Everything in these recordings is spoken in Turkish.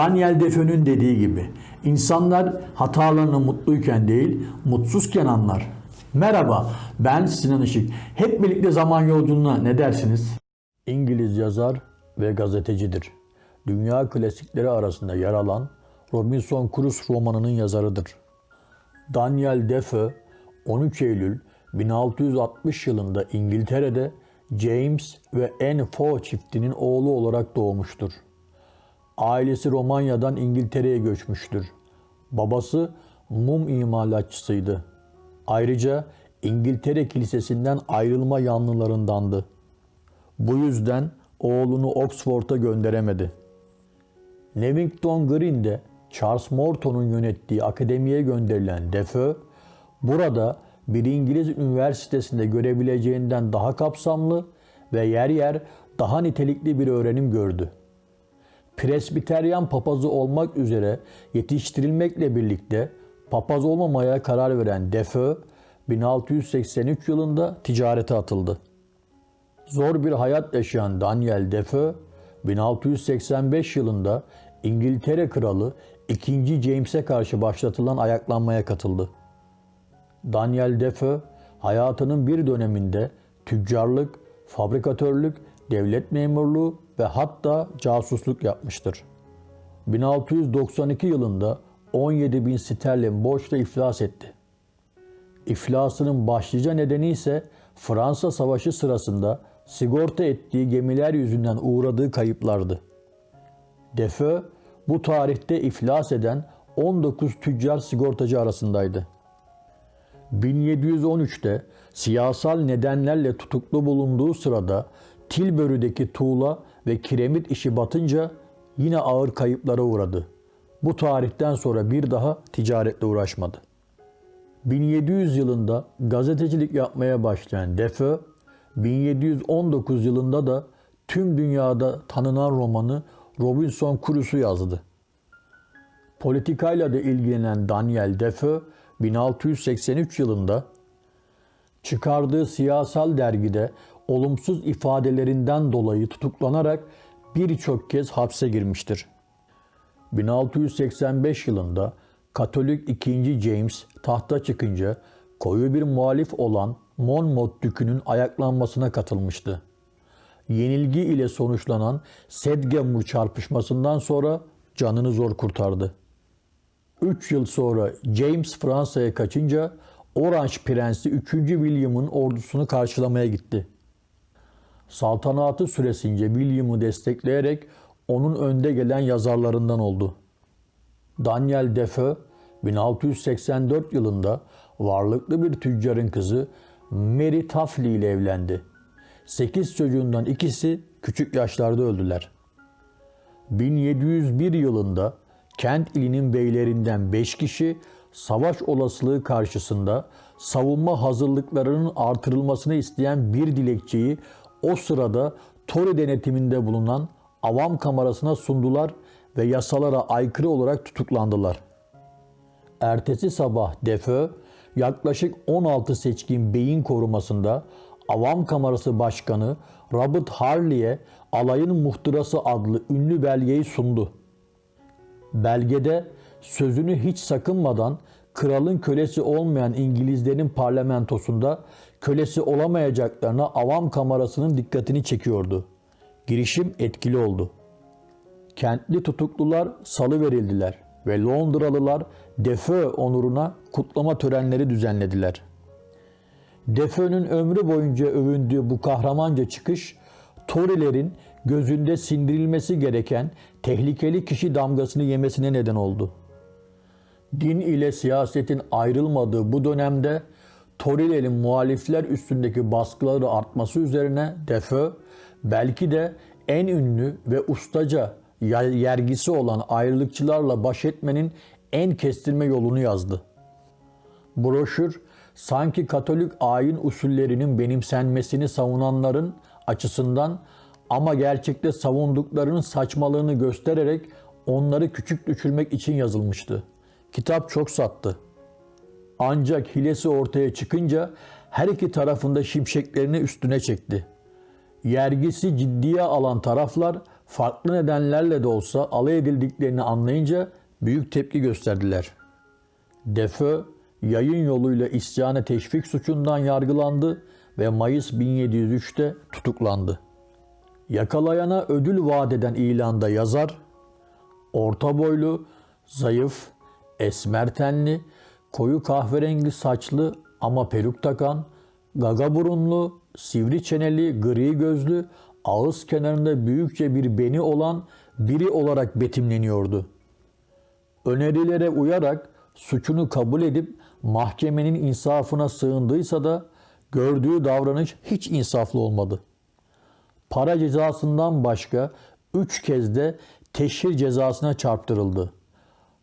Daniel Defe'nin dediği gibi insanlar hatalarını mutluyken değil mutsuzken anlar. Merhaba ben Sinan Işık. Hep birlikte zaman yolculuğuna ne dersiniz? İngiliz yazar ve gazetecidir. Dünya klasikleri arasında yer alan Robinson Crusoe romanının yazarıdır. Daniel Defoe 13 Eylül 1660 yılında İngiltere'de James ve Anne Foe çiftinin oğlu olarak doğmuştur. Ailesi Romanya'dan İngiltere'ye göçmüştür. Babası mum imalatçısıydı. Ayrıca İngiltere Kilisesi'nden ayrılma yanlılarındandı. Bu yüzden oğlunu Oxford'a gönderemedi. Levington Green'de Charles Morton'un yönettiği akademiye gönderilen Defoe, burada bir İngiliz üniversitesinde görebileceğinden daha kapsamlı ve yer yer daha nitelikli bir öğrenim gördü. Presbiteryan papazı olmak üzere yetiştirilmekle birlikte papaz olmamaya karar veren Defoe, 1683 yılında ticarete atıldı. Zor bir hayat yaşayan Daniel Defoe, 1685 yılında İngiltere Kralı 2. James'e karşı başlatılan ayaklanmaya katıldı. Daniel Defoe hayatının bir döneminde tüccarlık, fabrikatörlük, devlet memurluğu ve hatta casusluk yapmıştır. 1692 yılında 17 bin sterlin borçla iflas etti. İflasının başlıca nedeni ise Fransa Savaşı sırasında sigorta ettiği gemiler yüzünden uğradığı kayıplardı. Defoe bu tarihte iflas eden 19 tüccar sigortacı arasındaydı. 1713'te siyasal nedenlerle tutuklu bulunduğu sırada Tilbury'deki tuğla ve kiremit işi batınca yine ağır kayıplara uğradı. Bu tarihten sonra bir daha ticaretle uğraşmadı. 1700 yılında gazetecilik yapmaya başlayan Defoe, 1719 yılında da tüm dünyada tanınan romanı Robinson Crusoe yazdı. Politikayla da ilgilenen Daniel Defoe 1683 yılında çıkardığı siyasal dergide olumsuz ifadelerinden dolayı tutuklanarak birçok kez hapse girmiştir. 1685 yılında Katolik 2. James tahta çıkınca koyu bir muhalif olan Monmouth Dükü'nün ayaklanmasına katılmıştı. Yenilgi ile sonuçlanan Sedgemoor çarpışmasından sonra canını zor kurtardı. 3 yıl sonra James Fransa'ya kaçınca Orange Prensi 3. William'ın ordusunu karşılamaya gitti. Saltanatı süresince William'ı destekleyerek onun önde gelen yazarlarından oldu. Daniel Defoe 1684 yılında varlıklı bir tüccarın kızı Mary Tafley ile evlendi. 8 çocuğundan ikisi küçük yaşlarda öldüler. 1701 yılında Kent ilinin beylerinden 5 kişi savaş olasılığı karşısında savunma hazırlıklarının artırılmasını isteyen bir dilekçeyi o sırada Tory denetiminde bulunan avam kamerasına sundular ve yasalara aykırı olarak tutuklandılar. Ertesi sabah Defoe yaklaşık 16 seçkin beyin korumasında Avam Kamerası Başkanı Robert Harley'e alayın muhtırası adlı ünlü belgeyi sundu. Belgede sözünü hiç sakınmadan kralın kölesi olmayan İngilizlerin parlamentosunda kölesi olamayacaklarına avam kamerasının dikkatini çekiyordu. Girişim etkili oldu. Kentli tutuklular salı verildiler ve Londralılar Defoe onuruna kutlama törenleri düzenlediler. Defoe'nun ömrü boyunca övündüğü bu kahramanca çıkış, Tory'lerin gözünde sindirilmesi gereken tehlikeli kişi damgasını yemesine neden oldu. Din ile siyasetin ayrılmadığı bu dönemde Tory'lerin muhalifler üstündeki baskıları artması üzerine Defoe belki de en ünlü ve ustaca yergisi olan ayrılıkçılarla baş etmenin en kestirme yolunu yazdı. Broşür sanki Katolik ayin usullerinin benimsenmesini savunanların açısından ama gerçekte savunduklarının saçmalığını göstererek onları küçük düşürmek için yazılmıştı. Kitap çok sattı. Ancak hilesi ortaya çıkınca her iki tarafında şimşeklerini üstüne çekti. Yergisi ciddiye alan taraflar farklı nedenlerle de olsa alay edildiklerini anlayınca büyük tepki gösterdiler. Defoe yayın yoluyla isyana teşvik suçundan yargılandı ve Mayıs 1703'te tutuklandı. Yakalayana ödül vaat eden ilanda yazar, orta boylu, zayıf, esmer tenli, koyu kahverengi saçlı ama peruk takan, gaga burunlu, sivri çeneli, gri gözlü, ağız kenarında büyükçe bir beni olan biri olarak betimleniyordu. Önerilere uyarak suçunu kabul edip mahkemenin insafına sığındıysa da gördüğü davranış hiç insaflı olmadı. Para cezasından başka üç kez de teşhir cezasına çarptırıldı.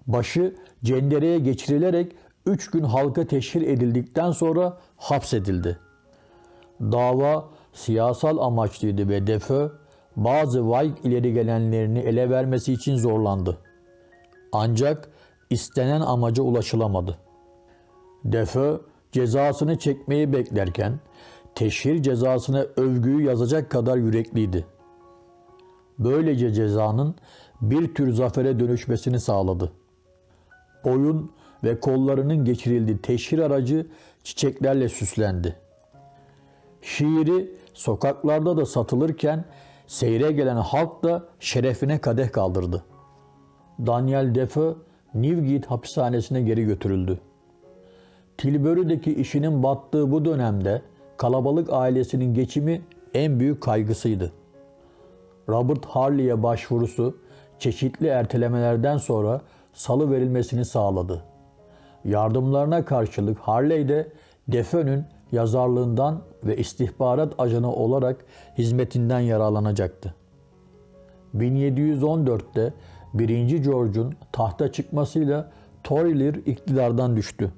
Başı cendereye geçirilerek üç gün halka teşhir edildikten sonra hapsedildi. Dava siyasal amaçlıydı ve Defoe bazı vay ileri gelenlerini ele vermesi için zorlandı. Ancak istenen amaca ulaşılamadı. Defoe cezasını çekmeyi beklerken teşhir cezasına övgüyü yazacak kadar yürekliydi. Böylece cezanın bir tür zafere dönüşmesini sağladı. Boyun ve kollarının geçirildiği teşhir aracı çiçeklerle süslendi. Şiiri sokaklarda da satılırken seyre gelen halk da şerefine kadeh kaldırdı. Daniel Defoe Newgate hapishanesine geri götürüldü. Tilbury'deki işinin battığı bu dönemde kalabalık ailesinin geçimi en büyük kaygısıydı. Robert Harley'e başvurusu çeşitli ertelemelerden sonra salı verilmesini sağladı. Yardımlarına karşılık Harley de Defoe'nün yazarlığından ve istihbarat ajanı olarak hizmetinden yararlanacaktı. 1714'te 1. George'un tahta çıkmasıyla Tory'ler iktidardan düştü.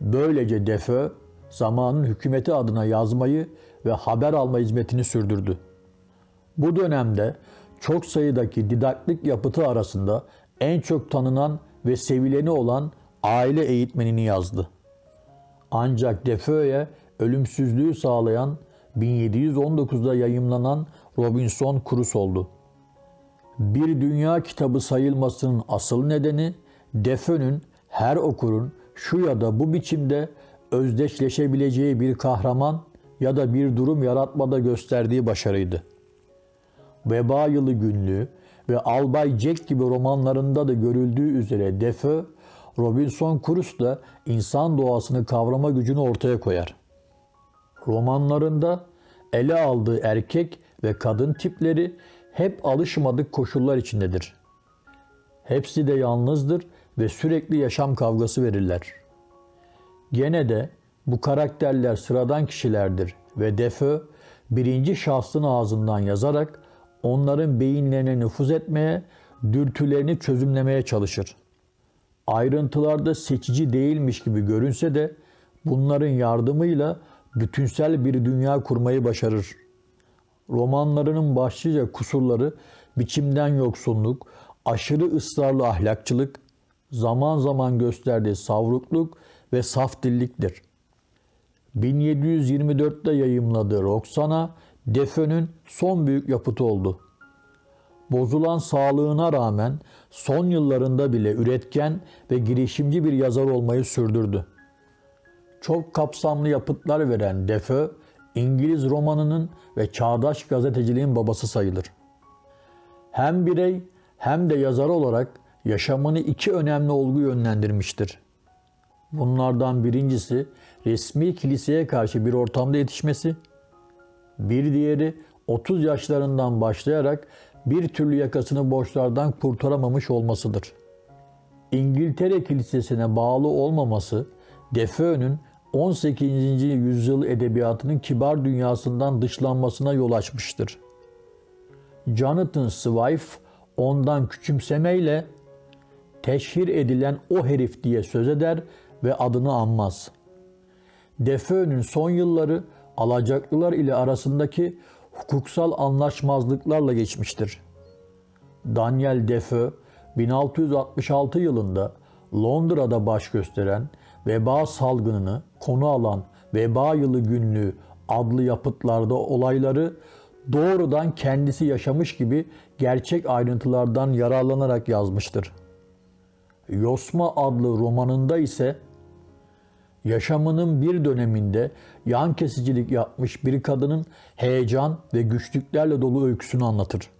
Böylece Defoe zamanın hükümeti adına yazmayı ve haber alma hizmetini sürdürdü. Bu dönemde çok sayıdaki didaktik yapıtı arasında en çok tanınan ve sevileni olan aile eğitmenini yazdı. Ancak Defoe'ye ölümsüzlüğü sağlayan 1719'da yayımlanan Robinson Crusoe oldu. Bir dünya kitabı sayılmasının asıl nedeni Defoe'nün her okurun şu ya da bu biçimde özdeşleşebileceği bir kahraman ya da bir durum yaratmada gösterdiği başarıydı. Veba Yılı Günlüğü ve Albay Jack gibi romanlarında da görüldüğü üzere Defoe, Robinson Crusoe'da insan doğasını kavrama gücünü ortaya koyar. Romanlarında ele aldığı erkek ve kadın tipleri hep alışmadık koşullar içindedir. Hepsi de yalnızdır ve sürekli yaşam kavgası verirler. Gene de bu karakterler sıradan kişilerdir ve Defoe birinci şahsın ağzından yazarak onların beyinlerine nüfuz etmeye, dürtülerini çözümlemeye çalışır. Ayrıntılarda seçici değilmiş gibi görünse de bunların yardımıyla bütünsel bir dünya kurmayı başarır. Romanlarının başlıca kusurları biçimden yoksunluk, aşırı ısrarlı ahlakçılık, zaman zaman gösterdiği savrukluk ve saf dilliktir. 1724'te yayımladığı Roxana, Defoe'nün son büyük yapıtı oldu. Bozulan sağlığına rağmen son yıllarında bile üretken ve girişimci bir yazar olmayı sürdürdü. Çok kapsamlı yapıtlar veren Defoe, İngiliz romanının ve çağdaş gazeteciliğin babası sayılır. Hem birey hem de yazar olarak yaşamını iki önemli olgu yönlendirmiştir. Bunlardan birincisi resmi kiliseye karşı bir ortamda yetişmesi, bir diğeri 30 yaşlarından başlayarak bir türlü yakasını borçlardan kurtaramamış olmasıdır. İngiltere Kilisesi'ne bağlı olmaması Defoe'nun 18. yüzyıl edebiyatının kibar dünyasından dışlanmasına yol açmıştır. Jonathan Swift ondan küçümsemeyle teşhir edilen o herif diye söz eder ve adını anmaz. Defoe'nun son yılları alacaklılar ile arasındaki hukuksal anlaşmazlıklarla geçmiştir. Daniel Defoe 1666 yılında Londra'da baş gösteren veba salgınını konu alan Veba Yılı Günlüğü adlı yapıtlarda olayları doğrudan kendisi yaşamış gibi gerçek ayrıntılardan yararlanarak yazmıştır. Yosma adlı romanında ise yaşamının bir döneminde yan kesicilik yapmış bir kadının heyecan ve güçlüklerle dolu öyküsünü anlatır.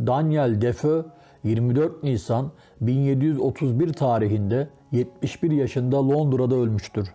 Daniel Defoe 24 Nisan 1731 tarihinde 71 yaşında Londra'da ölmüştür.